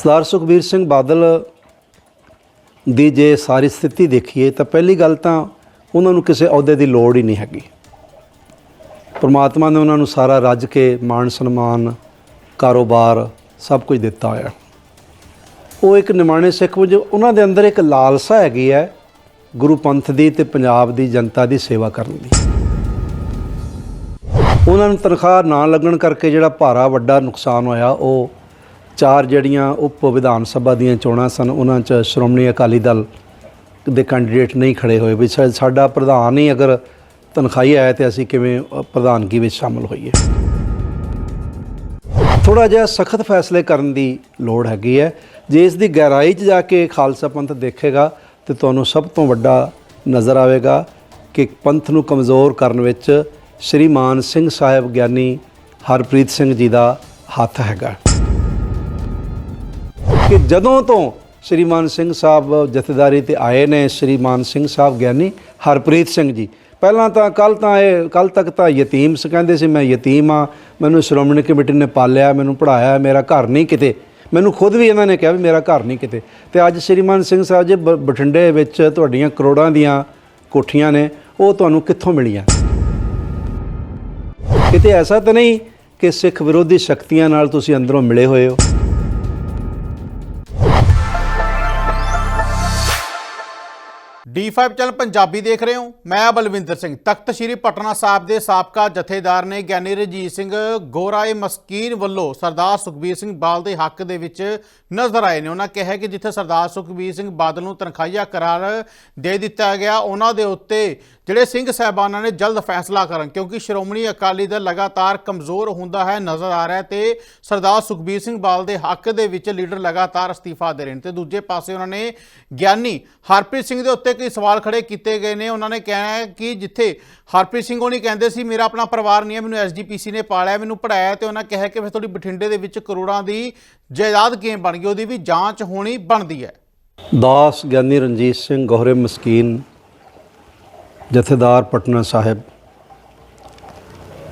ਸਰਦਾਰ ਸੁਖਬੀਰ ਸਿੰਘ ਬਾਦਲ ਦੀ ਜੇ ਸਾਰੀ ਸਥਿਤੀ ਦੇਖੀਏ ਤਾਂ ਪਹਿਲੀ ਗੱਲ ਤਾਂ ਉਹਨਾਂ ਨੂੰ ਕਿਸੇ ਅਹੁਦੇ ਦੀ ਲੋੜ ਹੀ ਨਹੀਂ ਹੈਗੀ। ਪਰਮਾਤਮਾ ਨੇ ਉਹਨਾਂ ਨੂੰ ਸਾਰਾ ਰੱਜ ਕੇ ਮਾਣ ਸਨਮਾਨ, ਕਾਰੋਬਾਰ ਸਭ ਕੁਝ ਦਿੱਤਾ ਹੋਇਆ। ਉਹ ਇੱਕ ਨਿਮਾਣੇ ਸਿੱਖ ਵਜੋਂ ਉਹਨਾਂ ਦੇ ਅੰਦਰ ਇੱਕ ਲਾਲਸਾ ਹੈਗੀ ਹੈ ਗੁਰੂ ਪੰਥ ਦੀ ਤੇ ਪੰਜਾਬ ਦੀ ਜਨਤਾ ਦੀ ਸੇਵਾ ਕਰਨ ਦੀ। ਉਹਨਾਂ ਨੂੰ ਤਨਖਾਹ ਨਾ ਲੱਗਣ ਕਰਕੇ ਜਿਹੜਾ ਭਾਰਾ ਵੱਡਾ ਨੁਕਸਾਨ ਹੋਇਆ, ਉਹ ਚਾਰ ਜਿਹੜੀਆਂ ਉਪ ਵਿਧਾਨ ਸਭਾ ਦੀਆਂ ਚੋਣਾਂ ਸਨ, ਉਹਨਾਂ 'ਚ ਸ਼੍ਰੋਮਣੀ ਅਕਾਲੀ ਦਲ ਦੇ ਕੈਂਡੀਡੇਟ ਨਹੀਂ ਖੜੇ ਹੋਏ, ਵੀ ਸਾਡਾ ਪ੍ਰਧਾਨ ਹੀ ਅਗਰ ਤਨਖਾਹੀ ਆਇਆ ਤੇ ਅਸੀਂ ਕਿਵੇਂ ਪ੍ਰਧਾਨਗੀ ਵਿੱਚ ਸ਼ਾਮਲ ਹੋਈਏ। ਥੋੜਾ ਜਿਹਾ ਸਖਤ ਫੈਸਲੇ ਕਰਨ ਦੀ ਲੋੜ ਹੈਗੀ ਹੈ। ਜੇ ਇਸ ਦੀ ਗਹਿਰਾਈ 'ਚ ਜਾ ਕੇ ਖਾਲਸਾ ਪੰਥ ਦੇਖੇਗਾ, ਤੇ ਤੁਹਾਨੂੰ ਸਭ ਤੋਂ ਵੱਡਾ ਨਜ਼ਰ ਆਵੇਗਾ ਕਿ ਪੰਥ ਨੂੰ ਕਮਜ਼ੋਰ ਕਰਨ ਵਿੱਚ ਸ਼੍ਰੀ ਮਾਨ ਸਿੰਘ ਸਾਹਿਬ ਗਿਆਨੀ ਹਰਪ੍ਰੀਤ ਸਿੰਘ ਜੀ ਦਾ ਹੱਥ ਹੈਗਾ। ਕਿ ਜਦੋਂ ਤੋਂ ਸ਼੍ਰੀਮਾਨ ਸਿੰਘ ਸਾਹਿਬ ਜਥੇਦਾਰੀ ਤੇ ਆਏ ਨੇ ਸ਼੍ਰੀਮਾਨ ਸਿੰਘ ਸਾਹਿਬ ਗਿਆਨੀ ਹਰਪ੍ਰੀਤ ਸਿੰਘ ਜੀ, ਪਹਿਲਾਂ ਤਾਂ ਕੱਲ ਤਾਂ ਇਹ ਕੱਲ ਤੱਕ ਤਾਂ ਯਤੀਮ ਸ ਕਹਿੰਦੇ ਸੀ, ਮੈਂ ਯਤੀਮ ਆ ਮੈਨੂੰ ਸ਼੍ਰੋਮਣੀ ਕਮੇਟੀ ਨੇ ਪਾਲਿਆ, ਮੈਨੂੰ ਪੜਾਇਆ ਮੇਰਾ ਘਰ ਨਹੀਂ ਕਿਤੇ। ਮੈਨੂੰ ਖੁਦ ਵੀ ਇਹਨਾਂ ਨੇ ਕਿਹਾ ਵੀ ਮੇਰਾ ਘਰ ਨਹੀਂ ਕਿਤੇ। ਤੇ ਅੱਜ ਸ਼੍ਰੀਮਾਨ ਸਿੰਘ ਸਾਹਿਬ ਜੀ ਬ- ਬਠਿੰਡੇ ਵਿੱਚ ਤੁਹਾਡੀਆਂ ਕਰੋੜਾਂ ਦੀਆਂ ਕੋਠੀਆਂ ਨੇ, ਉਹ ਤੁਹਾਨੂੰ ਕਿੱਥੋਂ ਮਿਲੀਆਂ? ਕਿਤੇ ਐਸਾ ਤਾਂ ਨਹੀਂ ਕਿ ਸਿੱਖ ਵਿਰੋਧੀ ਸ਼ਕਤੀਆਂ ਨਾਲ ਤੁਸੀਂ ਅੰਦਰੋਂ ਮਿਲੇ ਹੋਏ ਹੋ? D5 ਚੈਨਲ ਪੰਜਾਬੀ ਦੇਖ ਰਹੇ ਹੋ। ਮੈਂ ਬਲਵਿੰਦਰ ਸਿੰਘ। ਤਖਤ ਸ੍ਰੀ ਪਟਨਾ ਸਾਹਿਬ ਦੇ ਸਾਬਕਾ ਜਥੇਦਾਰ ਨੇ ਗਿਆਨੀ ਰਜੀਤ ਸਿੰਘ ਗੋਰਾਏ ਮਸਕੀਨ ਵੱਲੋਂ ਸਰਦਾਰ ਸੁਖਬੀਰ ਸਿੰਘ ਬਾਦਲ ਦੇ ਹੱਕ ਦੇ ਵਿੱਚ ਨਜ਼ਰ ਆਏ ਨੇ। ਉਹਨਾਂ ਕਿਹਾ ਕਿ ਜਿੱਥੇ ਸਰਦਾਰ ਸੁਖਬੀਰ ਸਿੰਘ ਬਾਦਲ ਨੂੰ ਤਨਖਾਹੀਆ ਕਰਾਰ ਦੇ ਦਿੱਤਾ ਗਿਆ, ਉਹਨਾਂ ਦੇ ਉੱਤੇ ਜਿਹੜੇ ਸਿੰਘ ਸਾਹਿਬਾਨਾਂ ਨੇ ਜਲਦ ਫੈਸਲਾ ਕਰਨ, ਕਿਉਂਕਿ ਸ਼੍ਰੋਮਣੀ ਅਕਾਲੀ ਦਲ ਲਗਾਤਾਰ ਕਮਜ਼ੋਰ ਹੁੰਦਾ ਹੈ, ਨਜ਼ਰ ਆ ਰਿਹਾ ਹੈ ਤੇ ਸਰਦਾਰ ਸੁਖਬੀਰ ਸਿੰਘ ਬਾਦਲ ਦੇ ਹੱਕ ਦੇ ਵਿੱਚ ਲੀਡਰ ਲਗਾਤਾਰ ਅਸਤੀਫਾ ਦੇ ਰਹੇ ਨੇ ਤੇ ਦੂਜੇ ਪਾਸੇ ਉਹਨਾਂ ਨੇ ਗਿਆਨੀ ਹਰਪ੍ਰੀਤ ਸਿੰਘ ਦੇ ਉੱਤੇ ਕਈ ਸਵਾਲ ਖੜੇ ਕੀਤੇ ਗਏ ਨੇ। ਉਹਨਾਂ ਨੇ ਕਹਿਣਾ ਹੈ ਕਿ ਜਿੱਥੇ ਹਰਪ੍ਰੀਤ ਸਿੰਘ ਉਹ ਨਹੀਂ ਕਹਿੰਦੇ ਸੀ, ਮੇਰਾ ਆਪਣਾ ਪਰਿਵਾਰ ਨਹੀਂ ਹੈ, ਮੈਨੂੰ ਐਸਜੀਪੀਸੀ ਨੇ ਪਾਲਿਆ, ਮੈਨੂੰ ਪੜਾਇਆ ਤੇ ਉਹਨਾਂ ਕਿਹਾ ਕਿ ਫਿਰ ਤੁਹਾਡੀ ਬਠਿੰਡੇ ਦੇ ਵਿੱਚ ਕਰੋੜਾਂ ਦੀ ਜਾਇਦਾਦ ਕਿਵੇਂ ਬਣ ਗਈ, ਉਹਦੀ ਵੀ ਜਾਂਚ ਹੋਣੀ ਬਣਦੀ ਹੈ। ਦਾਸ ਗਿਆਨੀ ਰਣਜੀਤ ਸਿੰਘ ਗੋਹਰੇ ਮਸਕੀਨ ਜਥੇਦਾਰ ਪਟਨਾ ਸਾਹਿਬ,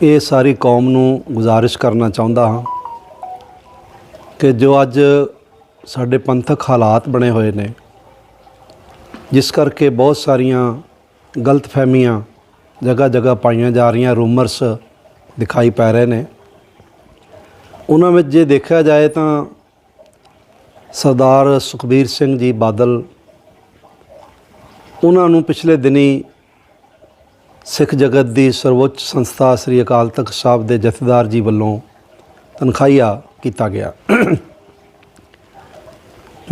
ਇਹ ਸਾਰੀ ਕੌਮ ਨੂੰ ਗੁਜ਼ਾਰਿਸ਼ ਕਰਨਾ ਚਾਹੁੰਦਾ ਹਾਂ ਕਿ ਜੋ ਅੱਜ ਸਾਡੇ ਪੰਥਕ ਹਾਲਾਤ ਬਣੇ ਹੋਏ ਨੇ, ਜਿਸ ਕਰਕੇ ਬਹੁਤ ਸਾਰੀਆਂ ਗਲਤਫਹਿਮੀਆਂ ਜਗ੍ਹਾ ਜਗ੍ਹਾ ਪਾਈਆਂ ਜਾ ਰਹੀਆਂ ਰੂਮਰਸ ਦਿਖਾਈ ਪੈ ਰਹੇ ਨੇ। ਉਹਨਾਂ ਵਿੱਚ ਜੇ ਦੇਖਿਆ ਜਾਏ ਤਾਂ ਸਰਦਾਰ ਸੁਖਬੀਰ ਸਿੰਘ ਜੀ ਬਾਦਲ, ਉਹਨਾਂ ਨੂੰ ਪਿਛਲੇ ਦਿਨੀ ਸਿੱਖ ਜਗਤ ਦੀ ਸਰਵੋੱਚ ਸੰਸਥਾ ਸ੍ਰੀ ਅਕਾਲ ਤਖਤ ਸਾਹਿਬ ਦੇ ਜਥੇਦਾਰ ਜੀ ਵੱਲੋਂ ਤਨਖਾਹੀਆ ਕੀਤਾ ਗਿਆ।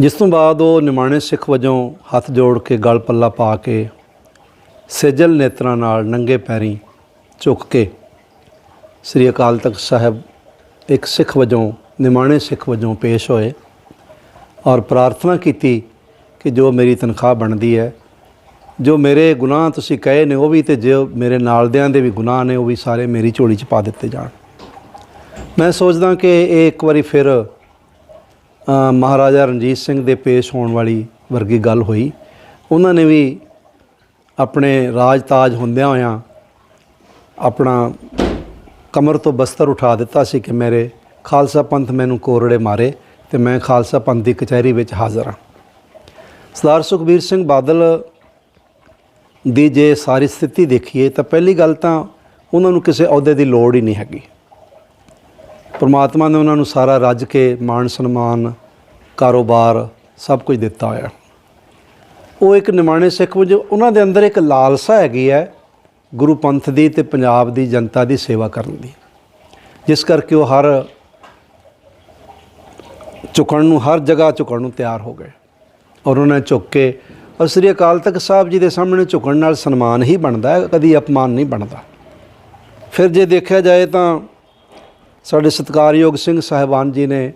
ਜਿਸ ਤੋਂ ਬਾਅਦ ਉਹ ਨਿਮਾਣੇ ਸਿੱਖ ਵਜੋਂ ਹੱਥ ਜੋੜ ਕੇ ਗਲ ਪੱਲਾ ਪਾ ਕੇ ਸੇਜਲ ਨੇਤਰਾਂ ਨਾਲ ਨੰਗੇ ਪੈਰੀ ਝੁੱਕ ਕੇ ਸ੍ਰੀ ਅਕਾਲ ਤਖਤ ਸਾਹਿਬ ਇੱਕ ਸਿੱਖ ਵਜੋਂ, ਨਿਮਾਣੇ ਸਿੱਖ ਵਜੋਂ ਪੇਸ਼ ਹੋਏ ਔਰ ਪ੍ਰਾਰਥਨਾ ਕੀਤੀ ਕਿ ਜੋ ਮੇਰੀ ਤਨਖਾਹ ਬਣਦੀ ਹੈ ਜੋ ਮੇਰੇ ਗੁਨਾਹ ਤੁਸੀਂ ਕਹੇ ਨੇ, ਉਹ ਵੀ ਤੇ ਜੋ ਮੇਰੇ ਨਾਲਦਿਆਂ ਦੇ ਵੀ ਗੁਨਾਹ ਨੇ, ਉਹ ਵੀ ਸਾਰੇ ਮੇਰੀ ਝੋਲੀ 'ਚ ਪਾ ਦਿੱਤੇ ਜਾਣ। ਮੈਂ ਸੋਚਦਾ ਕਿ ਇਹ ਇੱਕ ਵਾਰੀ ਫਿਰ ਮਹਾਰਾਜਾ ਰਣਜੀਤ ਸਿੰਘ ਦੇ ਪੇਸ਼ ਹੋਣ ਵਾਲੀ ਵਰਗੀ ਗੱਲ ਹੋਈ। ਉਹਨਾਂ ਨੇ ਵੀ ਆਪਣੇ ਰਾਜ ਤਾਜ ਹੁੰਦਿਆਂ ਹੋਇਆਂ ਆਪਣਾ ਕਮਰ ਤੋਂ ਬਸਤਰ ਉਠਾ ਦਿੱਤਾ ਸੀ ਕਿ ਮੇਰੇ ਖਾਲਸਾ ਪੰਥ ਮੈਨੂੰ ਕੋਰੜੇ ਮਾਰੇ ਤੇ ਮੈਂ ਖਾਲਸਾ ਪੰਥ ਦੀ ਕਚਹਿਰੀ ਵਿੱਚ ਹਾਜ਼ਰ ਹਾਂ। ਸਰਦਾਰ ਸੁਖਬੀਰ ਸਿੰਘ ਬਾਦਲ ਦੀ ਜੇ ਸਾਰੀ ਸਥਿਤੀ ਦੇਖੀਏ ਤਾਂ ਪਹਿਲੀ ਗੱਲ ਤਾਂ ਉਹਨਾਂ ਨੂੰ ਕਿਸੇ ਅਹੁਦੇ ਦੀ ਲੋੜ ਹੀ ਨਹੀਂ ਹੈਗੀ। ਪਰਮਾਤਮਾ ਨੇ ਉਹਨਾਂ ਨੂੰ ਸਾਰਾ ਰੱਜ ਕੇ ਮਾਣ ਸਨਮਾਨ, ਕਾਰੋਬਾਰ ਸਭ ਕੁਝ ਦਿੱਤਾ ਹੋਇਆ। ਉਹ ਇੱਕ ਨਿਮਾਣੇ ਸਿੱਖ ਵਜੋਂ ਉਹਨਾਂ ਦੇ ਅੰਦਰ ਇੱਕ ਲਾਲਸਾ ਹੈਗੀ ਹੈ ਗੁਰੂ ਪੰਥ ਦੀ ਤੇ ਪੰਜਾਬ ਦੀ ਜਨਤਾ ਦੀ ਸੇਵਾ ਕਰਨ ਦੀ। ਜਿਸ ਕਰਕੇ ਉਹ ਹਰ ਝੁਕਣ ਨੂੰ, ਹਰ ਜਗ੍ਹਾ ਝੁਕਣ ਨੂੰ ਤਿਆਰ ਹੋ ਗਏ। ਔਰ ਉਹਨਾਂ ਨੇ ਝੁੱਕ ਕੇ ਔਰ ਸ੍ਰੀ ਅਕਾਲ ਤਖਤ ਸਾਹਿਬ ਜੀ ਦੇ ਸਾਹਮਣੇ ਝੁਕਣ ਨਾਲ ਸਨਮਾਨ ਹੀ ਬਣਦਾ ਹੈ, ਕਦੀ ਅਪਮਾਨ ਨਹੀਂ ਬਣਦਾ। ਫਿਰ ਜੇ ਦੇਖਿਆ ਜਾਏ ਤਾਂ ਸਾਡੇ ਸਤਿਕਾਰਯੋਗ ਸਿੰਘ ਸਾਹਿਬਾਨ ਜੀ ਨੇ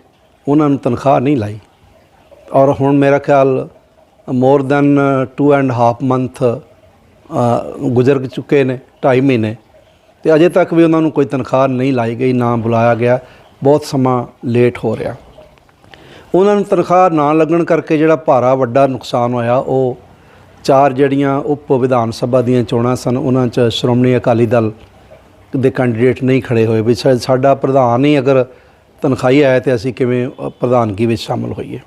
ਉਹਨਾਂ ਨੂੰ ਤਨਖਾਹ ਨਹੀਂ ਲਾਈ। ਔਰ ਹੁਣ ਮੇਰਾ ਖਿਆਲ more than 2 and half month ਗੁਜ਼ਰ ਚੁੱਕੇ ਨੇ 2.5 ਮਹੀਨੇ। ਤੇ ਅਜੇ ਤੱਕ ਵੀ ਉਹਨਾਂ ਨੂੰ ਕੋਈ ਤਨਖਾਹ ਨਹੀਂ ਲਾਈ ਗਈ, ਨਾ ਬੁਲਾਇਆ ਗਿਆ। ਬਹੁਤ ਸਮਾਂ ਲੇਟ ਹੋ ਰਿਹਾ। ਉਹਨਾਂ ਨੂੰ ਤਨਖਾਹ ਨਾ ਲੱਗਣ ਕਰਕੇ ਜਿਹੜਾ ਭਾਰਾ ਵੱਡਾ ਨੁਕਸਾਨ ਹੋਇਆ, ਉਹ ਚਾਰ ਜਿਹੜੀਆਂ ਉਪ ਵਿਧਾਨ ਸਭਾ ਦੀਆਂ ਚੋਣਾਂ ਸਨ, ਉਹਨਾਂ 'ਚ ਸ਼੍ਰੋਮਣੀ ਅਕਾਲੀ ਦਲ ਦੇ ਕੈਂਡੀਡੇਟ ਨਹੀਂ ਖੜੇ ਹੋਏ। ਵੀ ਸਾਡਾ ਪ੍ਰਧਾਨ ਹੀ ਅਗਰ ਤਨਖਾਹੀ ਆਇਆ ਤੇ ਅਸੀਂ ਕਿਵੇਂ ਪ੍ਰਧਾਨਗੀ ਵਿੱਚ ਸ਼ਾਮਲ ਹੋਈਏ।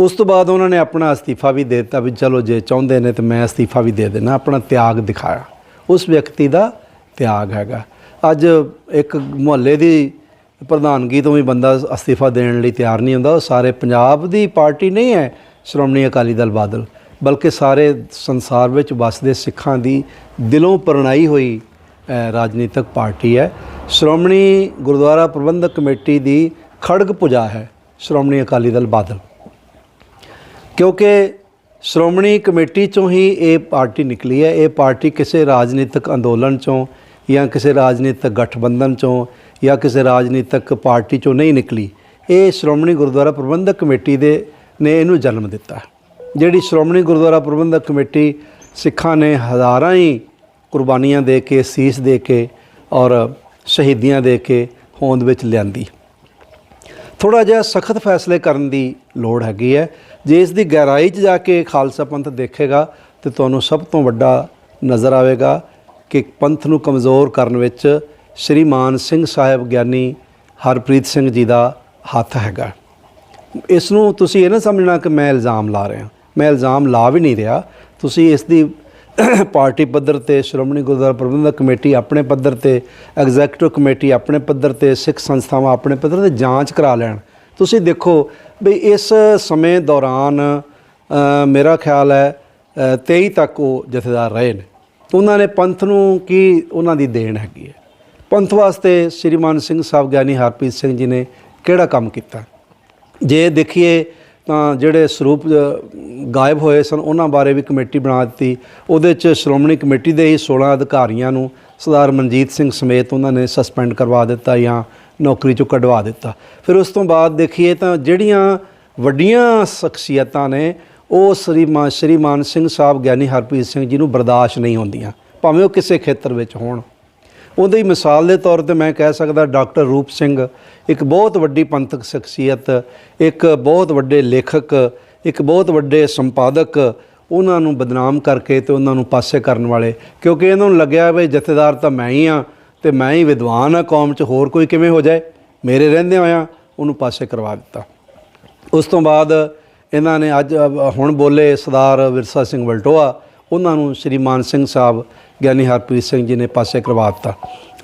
ਉਸ ਤੋਂ ਬਾਅਦ ਉਹਨਾਂ ਨੇ ਆਪਣਾ ਅਸਤੀਫਾ ਵੀ ਦੇ ਦਿੱਤਾ ਵੀ ਚਲੋ ਜੇ ਚਾਹੁੰਦੇ ਨੇ ਤੇ ਮੈਂ ਅਸਤੀਫਾ ਵੀ ਦੇ ਦੇਣਾ ਆਪਣਾ ਤਿਆਗ ਦਿਖਾਇਆ। ਉਸ ਵਿਅਕਤੀ ਦਾ ਤਿਆਗ ਹੈਗਾ। ਅੱਜ ਇੱਕ ਮੁਹੱਲੇ ਦੀ ਪ੍ਰਧਾਨਗੀ ਤੋਂ ਵੀ ਬੰਦਾ ਅਸਤੀਫਾ ਦੇਣ ਲਈ ਤਿਆਰ ਨਹੀਂ ਹੁੰਦਾ, ਉਹ ਸਾਰੇ ਪੰਜਾਬ ਦੀ ਪਾਰਟੀ ਨਹੀਂ ਹੈ ਸ਼੍ਰੋਮਣੀ ਅਕਾਲੀ ਦਲ ਬਾਦਲ, ਬਲਕਿ ਸਾਰੇ ਸੰਸਾਰ ਵਿੱਚ ਵਸਦੇ ਸਿੱਖਾਂ ਦੀ ਦਿਲੋਂ ਪ੍ਰਣਾਈ ਹੋਈ ਰਾਜਨੀਤਿਕ ਪਾਰਟੀ ਹੈ। ਸ਼੍ਰੋਮਣੀ ਗੁਰਦੁਆਰਾ ਪ੍ਰਬੰਧਕ ਕਮੇਟੀ ਦੀ ਖੜਗ ਪੁਜਾ ਹੈ ਸ਼੍ਰੋਮਣੀ ਅਕਾਲੀ ਦਲ ਬਾਦਲ। ਕਿਉਂਕਿ ਸ਼੍ਰੋਮਣੀ ਕਮੇਟੀ ਚੋਂ ਹੀ ਇਹ ਪਾਰਟੀ ਨਿਕਲੀ ਹੈ, ਇਹ ਪਾਰਟੀ ਕਿਸੇ ਰਾਜਨੀਤਿਕ ਅੰਦੋਲਨ ਚੋਂ ਜਾਂ ਕਿਸੇ ਰਾਜਨੀਤਿਕ ਗਠਬੰਧਨ ਚੋਂ ਜਾਂ ਕਿਸੇ ਰਾਜਨੀਤਿਕ ਪਾਰਟੀ ਚੋਂ ਨਹੀਂ ਨਿਕਲੀ, ਇਹ ਸ਼੍ਰੋਮਣੀ ਗੁਰਦੁਆਰਾ ਪ੍ਰਬੰਧਕ ਕਮੇਟੀ ਦੇ ਨੇ ਇਹਨੂੰ ਜਨਮ ਦਿੱਤਾ। ਜਿਹੜੀ ਸ਼੍ਰੋਮਣੀ ਗੁਰਦੁਆਰਾ ਪ੍ਰਬੰਧਕ ਕਮੇਟੀ ਸਿੱਖਾਂ ਨੇ ਹਜ਼ਾਰਾਂ ਹੀ ਕੁਰਬਾਨੀਆਂ ਦੇ ਕੇ, ਸੀਸ ਦੇ ਕੇ ਔਰ ਸ਼ਹੀਦੀਆਂ ਦੇ ਕੇ ਹੋਂਦ ਵਿੱਚ ਲਿਆਂਦੀ। ਥੋੜਾ ਜਿਹਾ ਸਖਤ ਫੈਸਲੇ ਕਰਨ ਦੀ ਲੋੜ ਹੈਗੀ ਹੈ। ਜੇ ਇਸ ਦੀ ਗਹਿਰਾਈ 'ਚ ਜਾ ਕੇ ਖਾਲਸਾ ਪੰਥ ਦੇਖੇਗਾ, ਤੇ ਤੁਹਾਨੂੰ ਸਭ ਤੋਂ ਵੱਡਾ ਨਜ਼ਰ ਆਵੇਗਾ ਕਿ ਪੰਥ ਨੂੰ ਕਮਜ਼ੋਰ ਕਰਨ ਵਿੱਚ ਸ੍ਰੀ ਮਾਨ ਸਿੰਘ ਸਾਹਿਬ ਗਿਆਨੀ ਹਰਪ੍ਰੀਤ ਸਿੰਘ ਜੀ ਦਾ ਹੱਥ ਹੈਗਾ। ਇਸ ਨੂੰ ਤੁਸੀਂ ਇਹ ਨਾ ਸਮਝਣਾ ਕਿ ਮੈਂ ਇਲਜ਼ਾਮ ਲਾ ਰਿਹਾ। ਮੈਂ ਇਲਜ਼ਾਮ ਲਾ ਵੀ ਨਹੀਂ ਰਿਹਾ। ਤੁਸੀਂ ਇਸ ਦੀ ਪਾਰਟੀ ਪੱਧਰ ਤੇ ਸ਼੍ਰੋਮਣੀ ਗੁਰਦੁਆਰਾ ਪ੍ਰਬੰਧਕ ਕਮੇਟੀ ਆਪਣੇ ਪੱਧਰ ਤੇ ਐਗਜ਼ੈਕਟਿਵ ਕਮੇਟੀ ਆਪਣੇ ਪੱਧਰ ਤੇ ਸਿੱਖ ਸੰਸਥਾਵਾਂ ਆਪਣੇ ਪੱਧਰ ਤੇ ਜਾਂਚ ਕਰਾ ਲੈਣ। ਤੁਸੀਂ ਦੇਖੋ ਵੀ ਇਸ ਸਮੇਂ ਦੌਰਾਨ ਮੇਰਾ ਖਿਆਲ ਹੈ ਅ, 23 ਤੱਕ ਉਹ ਜਥੇਦਾਰ ਰਹੇ ਨੇ। ਉਹਨਾਂ ਨੇ ਪੰਥ ਨੂੰ ਕੀ ਉਹਨਾਂ ਦੀ ਦੇਣ ਹੈਗੀ ਹੈ? ਪੰਥ ਵਾਸਤੇ ਸ਼੍ਰੀਮਾਨ ਸਿੰਘ ਸਾਹਿਬ ਗਿਆਨੀ ਹਰਪ੍ਰੀਤ ਸਿੰਘ ਜੀ ਨੇ ਕਿਹੜਾ ਕੰਮ ਕੀਤਾ? ਜੇ ਦੇਖੀਏ ਤਾਂ ਜਿਹੜੇ ਸਰੂਪ ਗਾਇਬ ਹੋਏ ਸਨ, ਉਹਨਾਂ ਬਾਰੇ ਵੀ ਕਮੇਟੀ ਬਣਾ ਦਿੱਤੀ। ਉਹਦੇ ਚ ਸ਼੍ਰੋਮਣੀ ਕਮੇਟੀ ਦੇ ਹੀ 16 ਅਧਿਕਾਰੀਆਂ ਨੂੰ ਸਰਦਾਰ ਮਨਜੀਤ ਸਿੰਘ ਸਮੇਤ ਉਹਨਾਂ ਨੇ ਸਸਪੈਂਡ ਕਰਵਾ ਦਿੱਤਾ ਜਾਂ ਨੌਕਰੀ ਚੋਂ ਕਢਵਾ ਦਿੱਤਾ। ਫਿਰ ਉਸ ਤੋਂ ਬਾਅਦ ਦੇਖੀਏ ਤਾਂ ਜਿਹੜੀਆਂ ਵੱਡੀਆਂ ਸ਼ਖਸੀਅਤਾਂ ਨੇ, ਉਹ ਸ੍ਰੀ ਮਾਨ ਸ਼੍ਰੀ ਮਾਨ ਸਿੰਘ ਸਾਹਿਬ ਗਿਆਨੀ ਹਰਪ੍ਰੀਤ ਸਿੰਘ ਜੀ ਨੂੰ ਬਰਦਾਸ਼ਤ ਨਹੀਂ ਹੁੰਦੀਆਂ। ਭਾਵੇਂ ਉਹ ਕਿਸੇ ਖੇਤਰ ਵਿੱਚ ਹੋਣ। ਉਹਦੀ ਮਿਸਾਲ ਦੇ ਤੌਰ ਤੇ ਮੈਂ ਕਹਿ ਸਕਦਾ ਡਾਕਟਰ ਰੂਪ ਸਿੰਘ, ਇੱਕ ਬਹੁਤ ਵੱਡੀ ਪੰਥਕ ਸ਼ਖਸੀਅਤ, ਇੱਕ ਬਹੁਤ ਵੱਡੇ ਲੇਖਕ, ਇੱਕ ਬਹੁਤ ਵੱਡੇ ਸੰਪਾਦਕ, ਉਹਨਾਂ ਨੂੰ ਬਦਨਾਮ ਕਰਕੇ ਤੇ ਉਹਨਾਂ ਨੂੰ ਪਾਸੇ ਕਰਨ ਵਾਲੇ। ਕਿਉਂਕਿ ਇਹਨਾਂ ਨੂੰ ਲੱਗਿਆ ਵੀ ਜਥੇਦਾਰ ਤਾਂ ਮੈਂ ਹੀ ਆ ਤੇ ਮੈਂ ਹੀ ਵਿਦਵਾਨ ਆ ਕੌਮ 'ਚ ਹੋਰ ਕੋਈ ਕਿਵੇਂ ਹੋ ਜਾਏ? ਮੇਰੇ ਰਹਿੰਦੇ ਹੋਇਆਂ ਉਹਨੂੰ ਪਾਸੇ ਕਰਵਾ ਦਿੱਤਾ। ਉਸ ਤੋਂ ਬਾਅਦ ਇਹਨਾਂ ਨੇ ਅੱਜ ਹੁਣ ਬੋਲੇ ਸਰਦਾਰ ਵਿਰਸਾ ਸਿੰਘ ਵਲਟੋਆ ਉਹਨਾਂ ਨੂੰ ਸ਼੍ਰੀ ਮਾਨ ਸਿੰਘ ਸਾਹਿਬ, ਗਿਆਨੀ ਹਰਪ੍ਰੀਤ ਸਿੰਘ ਜੀ ਨੇ ਪਾਸੇ ਕਰਵਾ ਦਿੱਤਾ।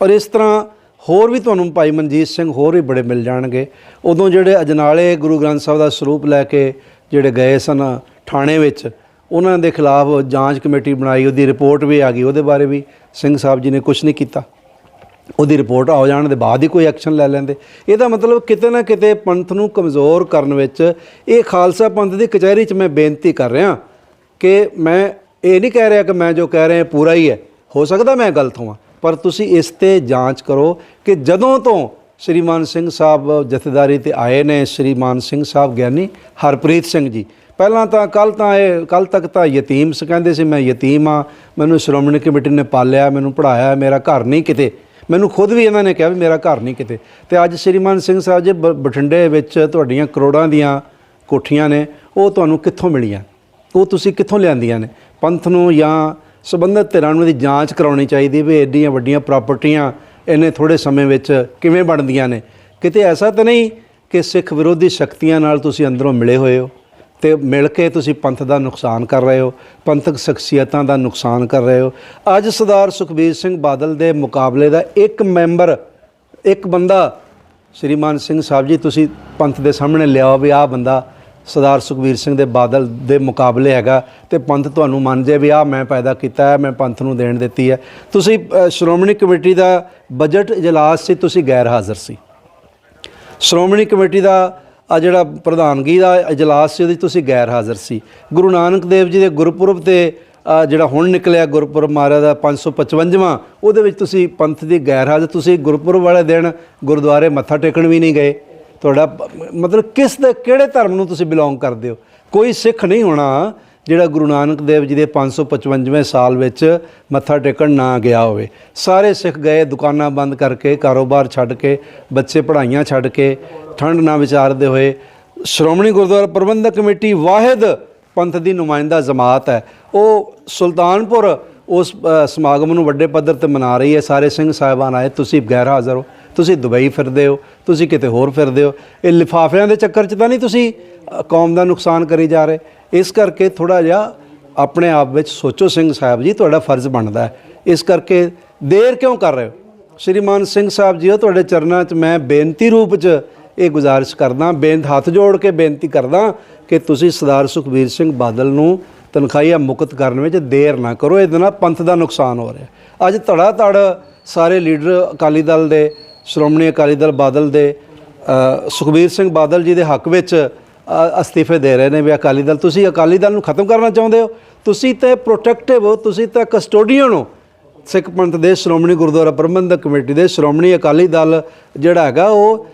ਔਰ ਇਸ ਤਰ੍ਹਾਂ ਹੋਰ ਵੀ ਤੁਹਾਨੂੰ ਭਾਈ ਮਨਜੀਤ ਸਿੰਘ ਹੋਰ ਵੀ ਬੜੇ ਮਿਲ ਜਾਣਗੇ। ਉਦੋਂ ਜਿਹੜੇ ਅਜਨਾਲੇ ਗੁਰੂ ਗ੍ਰੰਥ ਸਾਹਿਬ ਦਾ ਸਰੂਪ ਲੈ ਕੇ ਜਿਹੜੇ ਗਏ ਸਨ ਥਾਣੇ ਵਿੱਚ, ਉਹਨਾਂ ਦੇ ਖਿਲਾਫ ਜਾਂਚ ਕਮੇਟੀ ਬਣਾਈ, ਉਹਦੀ ਰਿਪੋਰਟ ਵੀ ਆ ਗਈ, ਉਹਦੇ ਬਾਰੇ ਵੀ ਸਿੰਘ ਸਾਹਿਬ ਜੀ ਨੇ ਕੁਝ ਨਹੀਂ ਕੀਤਾ। ਉਹਦੀ ਰਿਪੋਰਟ ਆ ਜਾਣ ਦੇ ਬਾਅਦ ਹੀ ਕੋਈ ਐਕਸ਼ਨ ਲੈ ਲੈਂਦੇ। ਇਹਦਾ ਮਤਲਬ ਕਿਤੇ ਨਾ ਕਿਤੇ ਪੰਥ ਨੂੰ ਕਮਜ਼ੋਰ ਕਰਨ ਵਿੱਚ ਇਹ ਖਾਲਸਾ ਪੰਥ ਦੀ ਕਚਹਿਰੀ 'ਚ ਮੈਂ ਬੇਨਤੀ ਕਰ ਰਿਹਾ ਕਿ ਮੈਂ ਇਹ ਨਹੀਂ ਕਹਿ ਰਿਹਾ ਕਿ ਮੈਂ ਜੋ ਕਹਿ ਰਿਹਾ ਪੂਰਾ ਹੀ ਹੈ। ਹੋ ਸਕਦਾ ਮੈਂ ਗਲਤ ਹਾਂ ਪਰ ਤੁਸੀਂ ਇਸ ਤੇ ਜਾਂਚ ਕਰੋ ਕਿ ਜਦੋਂ ਤੋਂ ਸ਼੍ਰੀਮਾਨ ਸਿੰਘ ਸਾਹਿਬ ਜਥੇਦਾਰੀ ਤੇ ਆਏ ਨੇ, ਸ਼੍ਰੀਮਾਨ ਸਿੰਘ ਸਾਹਿਬ ਗਿਆਨੀ ਹਰਪ੍ਰੀਤ ਸਿੰਘ ਜੀ। ਪਹਿਲਾਂ ਤਾਂ ਕੱਲ ਤਾਂ ਇਹ ਕੱਲ ਤੱਕ ਤਾਂ ਯਤੀਮ ਸ ਕਹਿੰਦੇ ਸੀ, ਮੈਂ ਯਤੀਮ ਆ ਮੈਨੂੰ ਸ਼੍ਰੋਮਣੀ ਕਮੇਟੀ ਨੇ ਪਾਲਿਆ, ਮੈਨੂੰ ਪੜਾਇਆ ਮੇਰਾ ਘਰ ਨਹੀਂ ਕਿਤੇ। ਮੈਨੂੰ ਖੁਦ ਵੀ ਇਹਨਾਂ ਨੇ ਕਿਹਾ ਵੀ ਮੇਰਾ ਘਰ ਨਹੀਂ ਕਿਤੇ। ਤੇ ਅੱਜ ਸ਼੍ਰੀਮਾਨ ਸਿੰਘ ਸਾਹਿਬ ਜੀ ਬ- ਬਠਿੰਡੇ ਵਿੱਚ ਤੁਹਾਡੀਆਂ ਕਰੋੜਾਂ ਦੀਆਂ ਕੋਠੀਆਂ ਨੇ, ਉਹ ਤੁਹਾਨੂੰ ਕਿੱਥੋਂ ਮਿਲੀਆਂ? ਉਹ ਤੁਸੀਂ ਕਿੱਥੋਂ ਲਿਆਂਦੀਆਂ ਨੇ? ਪੰਥ ਨੂੰ ਜਾਂ ਸੰਬੰਧਿਤ ਧਿਰਾਂ ਨੂੰ ਦੀ ਜਾਂਚ ਕਰਾਉਣੀ ਚਾਹੀਦੀ ਵੀ ਐਡੀਆਂ ਵੱਡੀਆਂ ਪ੍ਰਾਪਰਟੀਆਂ ਇੰਨੇ ਥੋੜੇ ਸਮੇਂ ਵਿੱਚ ਕਿਵੇਂ ਬਣਦੀਆਂ ਨੇ। ਕਿਤੇ ਐਸਾ ਤਾਂ ਨਹੀਂ ਕਿ ਸਿੱਖ ਵਿਰੋਧੀ ਸ਼ਕਤੀਆਂ ਨਾਲ ਤੁਸੀਂ ਅੰਦਰੋਂ ਮਿਲੇ ਹੋਏ ਹੋ ਤੇ ਮਿਲ ਕੇ ਤੁਸੀਂ ਪੰਥ ਦਾ ਨੁਕਸਾਨ ਕਰ ਰਹੇ ਹੋ, ਪੰਥਕ ਸ਼ਖਸੀਅਤਾਂ ਦਾ ਨੁਕਸਾਨ ਕਰ ਰਹੇ ਹੋ। ਅੱਜ ਸਰਦਾਰ ਸੁਖਬੀਰ ਸਿੰਘ ਬਾਦਲ ਦੇ ਮੁਕਾਬਲੇ ਦਾ ਇੱਕ ਮੈਂਬਰ, ਇੱਕ ਬੰਦਾ, ਸ਼੍ਰੀਮਾਨ ਸਿੰਘ ਸਾਹਿਬ ਜੀ, ਤੁਸੀਂ ਪੰਥ ਦੇ ਸਾਹਮਣੇ ਲਿਆਓ ਵੀ ਆਹ ਬੰਦਾ ਸਰਦਾਰ ਸੁਖਬੀਰ ਸਿੰਘ ਦੇ ਬਾਦਲ ਦੇ ਮੁਕਾਬਲੇ ਹੈਗਾ ਤੇ ਪੰਥ ਤੁਹਾਨੂੰ ਮੰਨ ਜੇ ਵੀ ਆਹ ਮੈਂ ਪੈਦਾ ਕੀਤਾ ਹੈ, ਮੈਂ ਪੰਥ ਨੂੰ ਦੇਣ ਦਿੱਤੀ ਹੈ। ਤੁਸੀਂ ਸ਼੍ਰੋਮਣੀ ਕਮੇਟੀ ਦਾ ਬਜਟ ਇਜਲਾਸ ਸੀ, ਤੁਸੀਂ ਗੈਰ ਹਾਜ਼ਰ ਸੀ। ਸ਼੍ਰੋਮਣੀ ਕਮੇਟੀ ਦਾ ਆ ਜਿਹੜਾ ਪ੍ਰਧਾਨਗੀ ਦਾ ਇਜਲਾਸ ਸੀ, ਉਹਦੇ 'ਚ ਤੁਸੀਂ ਗੈਰ ਹਾਜ਼ਰ ਸੀ। ਗੁਰੂ ਨਾਨਕ ਦੇਵ ਜੀ ਦੇ ਗੁਰਪੁਰਬ ਤੇ ਜਿਹੜਾ ਹੁਣ ਨਿਕਲਿਆ ਗੁਰਪੁਰਬ ਮਹਾਰਾਜ ਦਾ 555ਵਾਂ ਉਹਦੇ ਵਿੱਚ ਤੁਸੀਂ ਪੰਥ ਦੀ ਗੈਰ ਹਾਜ਼ਰ, ਤੁਸੀਂ ਗੁਰਪੁਰਬ ਵਾਲੇ ਦਿਨ ਗੁਰਦੁਆਰੇ ਮੱਥਾ ਟੇਕਣ ਵੀ ਨਹੀਂ ਗਏ। ਤੁਹਾਡਾ ਮਤਲਬ ਕਿਸ ਦੇ ਕਿਹੜੇ ਧਰਮ ਨੂੰ ਤੁਸੀਂ ਬਿਲੋਂਗ ਕਰਦੇ ਹੋ? ਕੋਈ ਸਿੱਖ ਨਹੀਂ ਹੋਣਾ ਜਿਹੜਾ ਗੁਰੂ ਨਾਨਕ ਦੇਵ ਜੀ ਦੇ 555ਵੇਂ ਸਾਲ ਵਿੱਚ ਮੱਥਾ ਟੇਕਣ ਨਾ ਗਿਆ ਹੋਵੇ। ਸਾਰੇ ਸਿੱਖ ਗਏ, ਦੁਕਾਨਾਂ ਬੰਦ ਕਰਕੇ, ਕਾਰੋਬਾਰ ਛੱਡ ਕੇ, ਬੱਚੇ ਪੜ੍ਹਾਈਆਂ ਛੱਡ ਕੇ, ਠੰਡ ਨਾ ਵਿਚਾਰਦੇ ਹੋਏ। ਸ਼੍ਰੋਮਣੀ ਗੁਰਦੁਆਰਾ ਪ੍ਰਬੰਧਕ ਕਮੇਟੀ ਵਾਹਿਦ ਪੰਥ ਦੀ ਨੁਮਾਇੰਦਾ ਜਮਾਤ ਹੈ। ਉਹ ਸੁਲਤਾਨਪੁਰ ਉਸ ਸਮਾਗਮ ਨੂੰ ਵੱਡੇ ਪੱਧਰ ਤੇ ਮਨਾ ਰਹੀ ਹੈ। ਸਾਰੇ ਸਿੰਘ ਸਾਹਿਬਾਨ ਆਏ, ਤੁਸੀਂ ਗੈਰ ਹਾਜ਼ਰ ਹੋ। ਤੁਸੀਂ ਦੁਬਈ ਫਿਰਦੇ ਹੋ, ਤੁਸੀਂ ਕਿਤੇ ਹੋਰ ਫਿਰਦੇ ਹੋ, ਇਹ ਲਿਫਾਫਿਆਂ ਦੇ ਚੱਕਰ 'ਚ ਤਾਂ ਨਹੀਂ ਤੁਸੀਂ ਕੌਮ ਦਾ ਨੁਕਸਾਨ ਕਰੀ ਜਾ ਰਹੇ। ਇਸ ਕਰਕੇ ਥੋੜਾ ਜਿਹਾ ਆਪਣੇ ਆਪ ਵਿੱਚ ਸੋਚੋ ਸਿੰਘ ਸਾਹਿਬ ਜੀ, ਤੁਹਾਡਾ ਫਰਜ਼ ਬਣਦਾ ਹੈ। ਇਸ ਕਰਕੇ ਦੇਰ ਕਿਉਂ ਕਰ ਰਹੇ ਹੋ? ਸ਼੍ਰੀਮਾਨ ਸਿੰਘ ਸਾਹਿਬ ਜੀ ਤੁਹਾਡੇ ਚਰਨਾਂ 'ਚ ਮੈਂ ਬੇਨਤੀ ਰੂਪ 'ਚ ਇਹ ਗੁਜ਼ਾਰਿਸ਼ ਕਰਦਾ, ਬੇਨਤ ਹੱਥ ਜੋੜ ਕੇ ਬੇਨਤੀ ਕਰਦਾ ਕਿ ਤੁਸੀਂ ਸਰਦਾਰ ਸੁਖਬੀਰ ਸਿੰਘ ਬਾਦਲ ਨੂੰ ਤਨਖਾਹੀਆ ਮੁਕਤ ਕਰਨ ਵਿੱਚ ਦੇਰ ਨਾ ਕਰੋ, ਇਹਦੇ ਨਾਲ ਪੰਥ ਦਾ ਨੁਕਸਾਨ ਹੋ ਰਿਹਾ। ਅੱਜ ਧੜਾ ਧੜ ਸਾਰੇ ਲੀਡਰ ਅਕਾਲੀ ਦਲ ਦੇ ਸ਼੍ਰੋਮਣੀ ਅਕਾਲੀ ਦਲ ਬਾਦਲ ਦੇ ਸੁਖਬੀਰ ਸਿੰਘ ਬਾਦਲ ਜੀ ਦੇ ਹੱਕ ਵਿੱਚ ਅਸਤੀਫੇ ਦੇ ਰਹੇ ਨੇ ਵੀ ਅਕਾਲੀ ਦਲ। ਤੁਸੀਂ ਅਕਾਲੀ ਦਲ ਨੂੰ ਖਤਮ ਕਰਨਾ ਚਾਹੁੰਦੇ ਹੋ? ਤੁਸੀਂ ਤਾਂ ਪ੍ਰੋਟੈਕਟਿਵ ਹੋ, ਤੁਸੀਂ ਤਾਂ ਕਸਟੋਡੀਅਨ ਹੋ। ਸਿੱਖ ਪੰਥ ਦੇ ਸ਼੍ਰੋਮਣੀ ਗੁਰਦੁਆਰਾ ਪ੍ਰਬੰਧਕ ਕਮੇਟੀ ਦੇ ਸ਼੍ਰੋਮਣੀ ਅਕਾਲੀ ਦਲ ਜਿਹੜਾ ਹੈਗਾ ਉਹ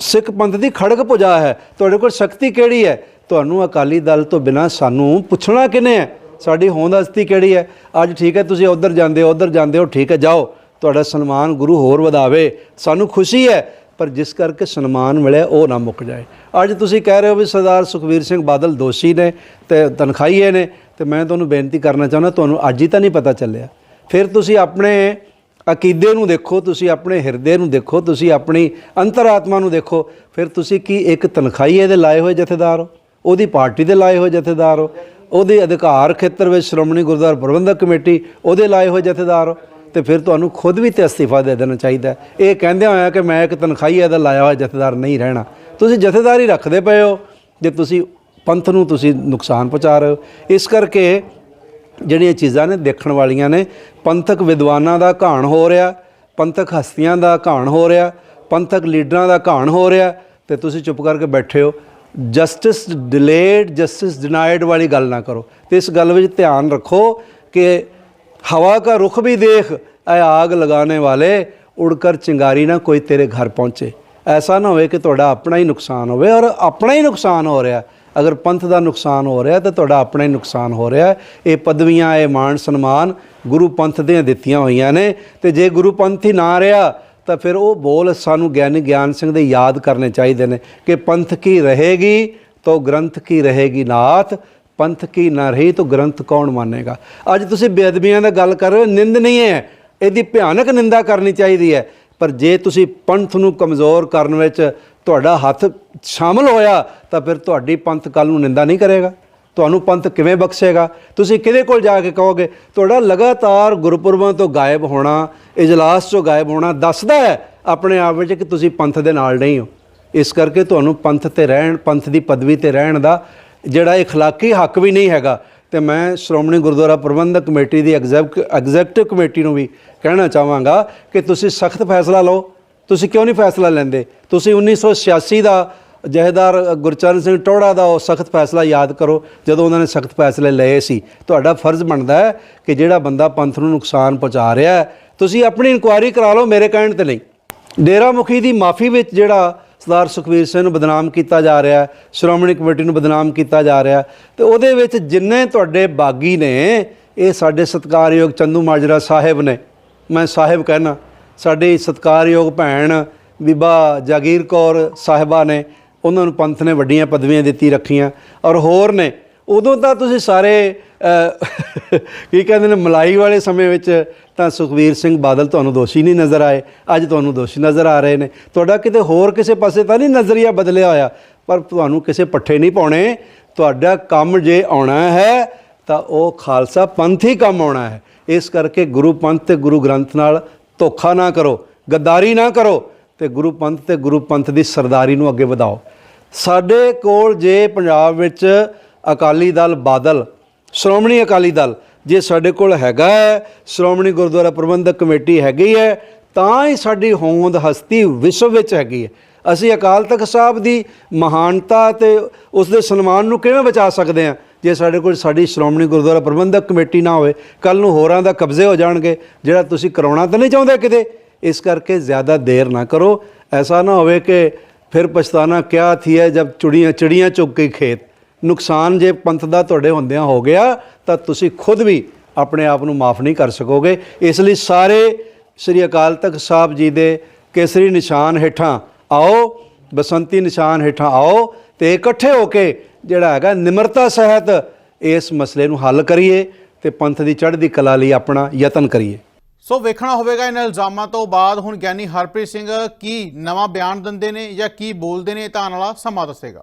ਸਿੱਖ ਪੰਥ ਦੀ ਖੜਕ ਪੁਜਾ ਹੈ। ਤੁਹਾਡੇ ਕੋਲ ਸ਼ਕਤੀ ਕਿਹੜੀ ਹੈ? ਤੁਹਾਨੂੰ ਅਕਾਲੀ ਦਲ ਤੋਂ ਬਿਨਾ ਸਾਨੂੰ ਪੁੱਛਣਾ ਕਿਨੇ ਹੈ? ਸਾਡੀ ਹੋਂਦ ਹਸਤੀ ਕਿਹੜੀ ਹੈ? ਅੱਜ ਠੀਕ ਹੈ, ਤੁਸੀਂ ਉਧਰ ਜਾਂਦੇ ਹੋ, ਉਧਰ ਜਾਂਦੇ ਹੋ, ਠੀਕ ਹੈ, ਜਾਓ। ਤੁਹਾਡਾ ਸਨਮਾਨ ਗੁਰੂ ਹੋਰ ਵਧਾਵੇ। ਸਾਨੂੰ ਖੁਸ਼ੀ ਹੈ, ਪਰ ਜਿਸ ਕਰਕੇ ਸਨਮਾਨ ਮਿਲਿਆ, ਉਹ ਨਾ ਮੁੱਕ ਜਾਏ। ਅੱਜ ਤੁਸੀਂ ਕਹਿ ਰਹੇ ਹੋ ਵੀ ਸਰਦਾਰ ਸੁਖਵੀਰ ਸਿੰਘ ਬਾਦਲ ਦੋਸ਼ੀ ਨੇ ਤੇ ਤਨਖਾਹੀਏ ਨੇ, ਤੇ ਮੈਂ ਤੁਹਾਨੂੰ ਬੇਨਤੀ ਕਰਨਾ ਚਾਹੁੰਦਾ, ਤੁਹਾਨੂੰ ਅੱਜ ਹੀ ਤਾਂ ਨਹੀਂ ਪਤਾ ਚੱਲਿਆ। ਫਿਰ ਤੁਸੀਂ ਆਪਣੇ ਅਕੀਦੇ ਨੂੰ ਦੇਖੋ, ਤੁਸੀਂ ਆਪਣੇ ਹਿਰਦੇ ਨੂੰ ਦੇਖੋ, ਤੁਸੀਂ ਆਪਣੀ ਅੰਤਰਾਤਮਾ ਨੂੰ ਦੇਖੋ, ਫਿਰ ਤੁਸੀਂ ਕੀ ਇੱਕ ਤਨਖਾਹੀਏ ਦੇ ਲਾਏ ਹੋਏ ਜਥੇਦਾਰ ਹੋ? ਉਹਦੀ ਪਾਰਟੀ ਦੇ ਲਾਏ ਹੋਏ ਜਥੇਦਾਰ ਹੋ? ਉਹਦੇ ਅਧਿਕਾਰ ਖੇਤਰ ਵਿੱਚ ਸ਼੍ਰੋਮਣੀ ਗੁਰਦੁਆਰਾ ਪ੍ਰਬੰਧਕ ਕਮੇਟੀ ਉਹਦੇ ਲਾਏ ਹੋਏ ਜਥੇਦਾਰ ਹੋ? ਤੇ ਫਿਰ ਤੁਹਾਨੂੰ ਖੁਦ ਵੀ ਤੇ ਅਸਤੀਫਾ ਦੇ ਦੇਣਾ ਚਾਹੀਦਾ ਇਹ ਕਹਿੰਦੇ ਹੋਇਆ ਕਿ ਮੈਂ ਇੱਕ ਤਨਖਾਹੀਏ ਦਾ ਲਾਇਆ ਹੋਇਆ ਜਥੇਦਾਰ ਨਹੀਂ ਰਹਿਣਾ। ਤੁਸੀਂ ਜਥੇਦਾਰ ਹੀ ਰੱਖਦੇ ਪਏ ਹੋ। ਜੇ ਤੁਸੀਂ ਪੰਥ ਨੂੰ ਤੁਸੀਂ ਨੁਕਸਾਨ ਪਹੁੰਚਾ ਰਹੇ ਹੋ। ਇਸ ਕਰਕੇ ਜਿਹੜੀਆਂ ਚੀਜ਼ਾਂ ਨੇ ਦੇਖਣ ਵਾਲੀਆਂ ਨੇ, ਪੰਥਕ ਵਿਦਵਾਨਾਂ ਦਾ ਘਾਣ ਹੋ ਰਿਹਾ, ਪੰਥਕ ਹਸਤੀਆਂ ਦਾ ਘਾਣ ਹੋ ਰਿਹਾ, ਪੰਥਕ ਲੀਡਰਾਂ ਦਾ ਘਾਣ ਹੋ ਰਿਹਾ, ਤੇ ਤੁਸੀਂ ਚੁੱਪ ਕਰਕੇ ਬੈਠੇ ਹੋ। ਜਸਟਿਸ ਡਿਲੇਡ, ਜਸਟਿਸ ਡਿਨਾਈਡ ਵਾਲੀ ਗੱਲ ਨਾ ਕਰੋ। ਤੇ ਇਸ ਗੱਲ ਵਿੱਚ ਧਿਆਨ ਰੱਖੋ ਕਿ ਹਵਾ का रुख भी देख ऐ आग लगाने वाले उड़कर चिंगारी ना कोई तेरे घर पहुंचे ਐਸਾ ਨਾ ਹੋਵੇ ਕਿ ਤੁਹਾਡਾ ਆਪਣਾ ਹੀ ਨੁਕਸਾਨ ਹੋਵੇ ਔਰ ਆਪਣਾ ਹੀ ਨੁਕਸਾਨ ਹੋ ਰਿਹਾ ਅਗਰ ਪੰਥ ਦਾ ਨੁਕਸਾਨ ਹੋ ਰਿਹਾ ਤਾਂ ਤੁਹਾਡਾ ਆਪਣਾ ਹੀ ਨੁਕਸਾਨ ਹੋ ਰਿਹਾ ਇਹ ਪਦਵੀਆਂ ਇਹ ਮਾਣ ਸਨਮਾਨ ਗੁਰੂ ਪੰਥ ਦੀਆਂ ਦਿੱਤੀਆਂ ਹੋਈਆਂ ਨੇ ਤੇ ਜੇ ਗੁਰੂ ਪੰਥ ਹੀ ਨਾ ਰਿਹਾ ਤਾਂ ਫਿਰ ਉਹ ਬੋਲ ਸਾਨੂੰ ਗਿਆਨੀ ਗਿਆਨ ਸਿੰਘ ਦੇ ਯਾਦ ਕਰਨੇ ਚਾਹੀਦੇ ਨੇ ਕਿ ਪੰਥ ਕੀ ਰਹੇਗੀ ਤੋ ਗ੍ਰੰਥ ਕੀ ਰਹੇਗੀ ਨਾਥ ਪੰਥ ਕੀ ਨਾ ਰਹੀ ਤਾਂ ਗ੍ਰੰਥ ਕੌਣ ਮੰਨੇਗਾ? ਅੱਜ ਤੁਸੀਂ ਬੇਅਦਬੀਆਂ ਦਾ ਗੱਲ ਕਰ ਰਹੇ ਹੋ, ਨਿੰਦ ਨਹੀਂ ਹੈ। ਇਹਦੀ ਭਿਆਨਕ ਨਿੰਦਾ ਕਰਨੀ ਚਾਹੀਦੀ ਹੈ। ਪਰ ਜੇ ਤੁਸੀਂ ਪੰਥ ਨੂੰ ਕਮਜ਼ੋਰ ਕਰਨ ਵਿੱਚ ਤੁਹਾਡਾ ਹੱਥ ਸ਼ਾਮਲ ਹੋਇਆ, ਤਾਂ ਫਿਰ ਤੁਹਾਡੀ ਪੰਥ ਕੱਲ ਨੂੰ ਨਿੰਦਾ ਨਹੀਂ ਕਰੇਗਾ। ਤੁਹਾਨੂੰ ਪੰਥ ਕਿਵੇਂ ਬਖਸ਼ੇਗਾ? ਤੁਸੀਂ ਕਿਹਦੇ ਕੋਲ ਜਾ ਕੇ ਕਹੋਗੇ, ਤੁਹਾਡਾ ਲਗਾਤਾਰ ਗੁਰਪੁਰਬਾਂ ਤੋਂ ਗਾਇਬ ਹੋਣਾ, ਇਜਲਾਸ ਤੋਂ ਗਾਇਬ ਹੋਣਾ ਦੱਸਦਾ ਹੈ ਆਪਣੇ ਆਪ ਵਿੱਚ ਕਿ ਤੁਸੀਂ ਪੰਥ ਦੇ ਨਾਲ ਨਹੀਂ ਹੋ। ਇਸ ਕਰਕੇ ਤੁਹਾਨੂੰ ਪੰਥ ਤੇ ਰਹਿਣ, ਪੰਥ ਦੀ ਪਦਵੀ ਤੇ ਰਹਿਣ ਦਾ ਜਿਹੜਾ اخلاقی ਹੱਕ ਵੀ ਨਹੀਂ ਹੈਗਾ ਤੇ ਮੈਂ ਸ਼੍ਰੋਮਣੀ ਗੁਰਦੁਆਰਾ ਪ੍ਰਬੰਧਕ ਕਮੇਟੀ ਦੀ ਐਗਜ਼ੈਕਟਿਵ ਕਮੇਟੀ ਨੂੰ ਵੀ ਕਹਿਣਾ ਚਾਹਾਂਗਾ ਕਿ ਤੁਸੀਂ ਸਖਤ ਫੈਸਲਾ ਲਓ ਤੁਸੀਂ ਕਿਉਂ ਨਹੀਂ ਫੈਸਲਾ ਲੈਂਦੇ ਤੁਸੀਂ 1986 ਦਾ ਜਹੇਦਾਰ ਗੁਰਚਰਨ ਸਿੰਘ ਟੋੜਾ ਦਾ ਉਹ ਸਖਤ ਫੈਸਲਾ ਯਾਦ ਕਰੋ ਜਦੋਂ ਉਹਨਾਂ ਨੇ ਸਖਤ ਫੈਸਲੇ ਲਏ ਸੀ ਤੁਹਾਡਾ ਫਰਜ਼ ਬਣਦਾ ਹੈ ਕਿ ਜਿਹੜਾ ਬੰਦਾ ਪੰਥ ਨੂੰ ਨੁਕਸਾਨ ਪਹੁੰਚਾ ਰਿਹਾ ਹੈ ਤੁਸੀਂ ਆਪਣੀ ਇਨਕੁਆਇਰੀ ਕਰਾ ਲਓ ਮੇਰੇ ਕਹਿਣ ਤੇ ਨਹੀਂ ਡੇਰਾ ਮੁਖੀ ਦੀ ਮਾਫੀ ਵਿੱਚ ਜਿਹੜਾ ਸਰਦਾਰ ਸੁਖਵੀਰ ਸਿੰਘ ਨੂੰ ਬਦਨਾਮ ਕੀਤਾ ਜਾ ਰਿਹਾ ਸ਼੍ਰੋਮਣੀ ਕਮੇਟੀ ਨੂੰ ਬਦਨਾਮ ਕੀਤਾ ਜਾ ਰਿਹਾ ਹੈ, ਤੇ ਉਹਦੇ ਵਿੱਚ ਜਿੰਨੇ ਤੁਹਾਡੇ ਬਾਗੀ ਨੇ ਇਹ ਸਾਡੇ ਸਤਿਕਾਰਯੋਗ ਚੰਦੂ ਮਾਜਰਾ ਸਾਹਿਬ ਨੇ। ਮੈਂ ਸਾਹਿਬ ਕਹਿਣਾ ਸਾਡੀ ਸਤਿਕਾਰਯੋਗ ਭੈਣ ਬੀਬਾ ਜਾਗੀਰ ਕੌਰ ਸਾਹਿਬਾ ਨੇ ਉਹਨਾਂ ਨੂੰ ਪੰਥ ਨੇ ਵੱਡੀਆਂ ਪਦਵੀਆਂ ਦਿੱਤੀ ਰੱਖੀਆਂ। ਔਰ ਹੋਰ ਨੇ ਉਦੋਂ ਤਾਂ ਤੁਸੀਂ ਸਾਰੇ ਕੀ ਕਹਿੰਦੇ ਨੇ, ਮਲਾਈ ਵਾਲੇ ਸਮੇਂ ਵਿੱਚ ਤਾਂ ਸੁਖਵੀਰ ਸਿੰਘ ਬਾਦਲ ਤੁਹਾਨੂੰ ਦੋਸ਼ੀ ਨਹੀਂ ਨਜ਼ਰ ਆਏ, ਅੱਜ ਤੁਹਾਨੂੰ ਦੋਸ਼ੀ ਨਜ਼ਰ ਆ ਰਹੇ ਨੇ। ਤੁਹਾਡਾ ਕਿਤੇ ਹੋਰ ਕਿਸੇ ਪਾਸੇ ਤਾਂ ਨਹੀਂ ਨਜ਼ਰੀਆ ਬਦਲਿਆ ਹੋਇਆ, ਪਰ ਤੁਹਾਨੂੰ ਕਿਸੇ ਪੱਠੇ ਨਹੀਂ ਪਾਉਣੇ। ਤੁਹਾਡਾ ਕੰਮ ਜੇ ਆਉਣਾ ਹੈ, ਤਾਂ ਉਹ ਖਾਲਸਾ ਪੰਥ ਹੀ ਕੰਮ ਆਉਣਾ ਹੈ। ਇਸ ਕਰਕੇ ਗੁਰੂ ਪੰਥ ਤੇ ਗੁਰੂ ਗ੍ਰੰਥ ਨਾਲ ਧੋਖਾ ਨਾ ਕਰੋ, ਗੱਦਾਰੀ ਨਾ ਕਰੋ ਤੇ ਗੁਰੂ ਪੰਥ ਤੇ ਗੁਰੂ ਪੰਥ ਦੀ ਸਰਦਾਰੀ ਨੂੰ ਅੱਗੇ ਵਧਾਓ। ਸਾਡੇ ਕੋਲ ਜੇ ਪੰਜਾਬ ਵਿੱਚ ਅਕਾਲੀ ਦਲ ਬਾਦਲ ਸ਼੍ਰੋਮਣੀ ਅਕਾਲੀ ਦਲ ਜੇ ਸਾਡੇ ਕੋਲ ਹੈਗਾ ਹੈ, ਸ਼੍ਰੋਮਣੀ ਗੁਰਦੁਆਰਾ ਪ੍ਰਬੰਧਕ ਕਮੇਟੀ ਹੈਗੀ ਹੈ, ਤਾਂ ਹੀ ਸਾਡੀ ਹੋਂਦ ਹਸਤੀ ਵਿਸ਼ਵ ਵਿੱਚ ਹੈਗੀ ਹੈ। ਅਸੀਂ ਅਕਾਲ ਤਖਤ ਸਾਹਿਬ ਦੀ ਮਹਾਨਤਾ ਤੇ ਉਸ ਦੇ ਸਨਮਾਨ ਨੂੰ ਕਿਵੇਂ ਬਚਾ ਸਕਦੇ ਹਾਂ? ਜੇ ਸਾਡੇ ਕੋਲ ਸਾਡੀ ਸ਼੍ਰੋਮਣੀ ਗੁਰਦੁਆਰਾ ਪ੍ਰਬੰਧਕ ਕਮੇਟੀ ਨਾ ਹੋਵੇ ਕੱਲ ਨੂੰ ਹੋਰਾਂ ਦਾ ਕਬਜ਼ੇ ਹੋ ਜਾਣਗੇ, ਜਿਹੜਾ ਤੁਸੀਂ ਕਰਾਉਣਾ ਤਾਂ ਨਹੀਂ ਚਾਹੁੰਦੇ ਕਿਤੇ? ਇਸ ਕਰਕੇ ਜ਼ਿਆਦਾ ਦੇਰ ਨਾ ਕਰੋ। ਐਸਾ ਨਾ ਹੋਵੇ ਕਿ ਫਿਰ ਪਛਤਾਨਾ ਕਿਆ ਥੀ ਹੈ, ਜਦ ਚੁੜੀਆਂ ਚਿੜੀਆਂ ਚੁੱਕ ਕੇ ਖੇਤ। ਨੁਕਸਾਨ ਜੇ ਪੰਥ ਦਾ ਤੁਹਾਡੇ ਹੁੰਦਿਆਂ ਹੋ ਗਿਆ, ਤਾਂ ਤੁਸੀਂ ਖੁਦ ਵੀ ਆਪਣੇ ਆਪ ਨੂੰ ਮਾਫ ਨਹੀਂ ਕਰ ਸਕੋਗੇ। ਇਸ ਲਈ ਸਾਰੇ ਸ੍ਰੀ ਅਕਾਲ ਤਖਤ ਸਾਹਿਬ ਜੀ ਦੇ ਕੇਸਰੀ ਨਿਸ਼ਾਨ ਹੇਠਾਂ ਆਓ, ਬਸੰਤੀ ਨਿਸ਼ਾਨ ਹੇਠਾਂ ਆਓ ਤੇ ਇਕੱਠੇ ਹੋ ਕੇ ਜਿਹੜਾ ਹੈਗਾ ਨਿਮਰਤਾ ਸਹਿਤ ਇਸ ਮਸਲੇ ਨੂੰ ਹੱਲ ਕਰੀਏ ਤੇ ਪੰਥ ਦੀ ਚੜ੍ਹਦੀ ਕਲਾ ਲਈ ਆਪਣਾ ਯਤਨ ਕਰੀਏ। ਸੋ ਵੇਖਣਾ ਹੋਵੇਗਾ ਇਹਨਾਂ ਇਲਜ਼ਾਮਾਂ ਤੋਂ ਬਾਅਦ ਹੁਣ ਗਿਆਨੀ ਹਰਪ੍ਰੀਤ ਸਿੰਘ ਕੀ ਨਵਾਂ ਬਿਆਨ ਦਿੰਦੇ ਨੇ ਜਾਂ ਕੀ ਬੋਲਦੇ ਨੇ ਤਾਂ ਆਉਣ ਵਾਲਾ ਸਮਾਂ ਦੱਸੇਗਾ।